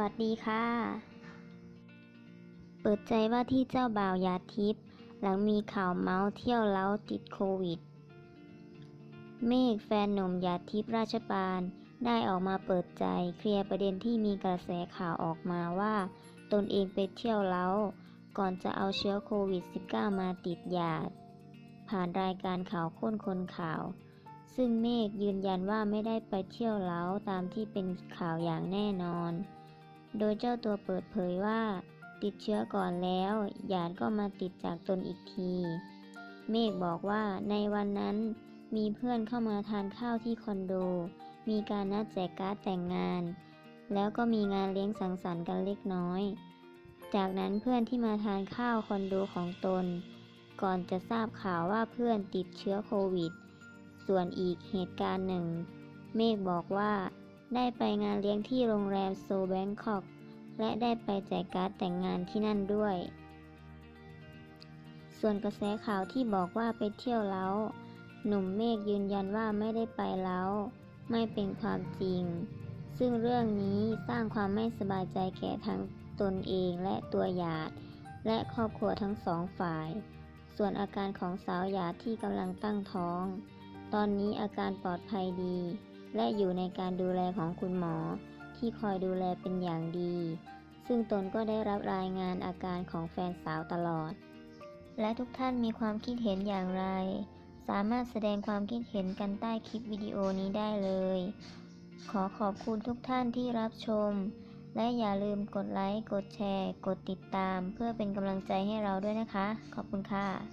วัสดีค่ะ เปิดใจว่าที่เจ้าบ่าวยาทิพย์หลังมีข่าวเมาส์เที่ยวเล้าติดโควิด เมฆแฟนหนุ่มยาทิพย์ราชปานได้ออกมาเปิดใจเคลียร์ประเด็นที่มีกระแสข่าวออกมาว่า ตนเองไปเที่ยวเล้าก่อนจะเอาเชื้อโควิด -19 มาติดหยาด ผ่านรายการข่าวค้นคนข่าว ซึ่งเมฆยืนยันว่าไม่ได้ไปเที่ยวเล้าตามที่เป็นข่าวอย่างแน่นอน โดยเจ้าตัวเปิดเผยว่า ติดเชื้อก่อนแล้วหยาดก็มาติดจากตนอีกที เมฆบอกว่าในวันนั้นมีเพื่อนเข้ามาทานข้าวที่คอนโด มีการนัดแจกการ์ดแต่งงาน แล้วก็มีงานเลี้ยงสังสรรค์กันเล็กน้อย จากนั้นเพื่อนที่มาทานข้าวคอนโดของตน ก่อนจะทราบข่าวว่าเพื่อนติดเชื้อโควิด ส่วนอีกเหตุการณ์หนึ่ง เมฆบอกว่า ได้ไปงานเลี้ยงที่โรงแรมโซแบงคอกและได้ไปแจกการ์ดแต่งงานที่นั่นด้วย ส่วนกระแสข่าวที่บอกว่าไปเที่ยวเล้าหนุ่มเมฆยืนยันว่าไม่ได้ไปเล้าไม่เป็นความจริง ซึ่งเรื่องนี้สร้างความไม่สบายใจแก่ทั้งตนเองและตัวหยาด และครอบครัวทั้งสองฝ่าย ส่วนอาการของสาวหยาดที่กำลังตั้งท้อง ตอนนี้อาการปลอดภัยดี และอยู่ในการดูแลของคุณหมอที่คอยดูแลเป็นอย่างดี ซึ่งตนก็ได้รับรายงานอาการของแฟนสาวตลอด และทุกท่านมีความคิดเห็นอย่างไร สามารถแสดงความคิดเห็นกันใต้คลิปวิดีโอนี้ได้เลย ขอขอบคุณทุกท่านที่รับชม และอย่าลืมกดไลค์ กดแชร์ กดติดตาม เพื่อเป็นกำลังใจให้เราด้วยนะคะ ขอบคุณค่ะ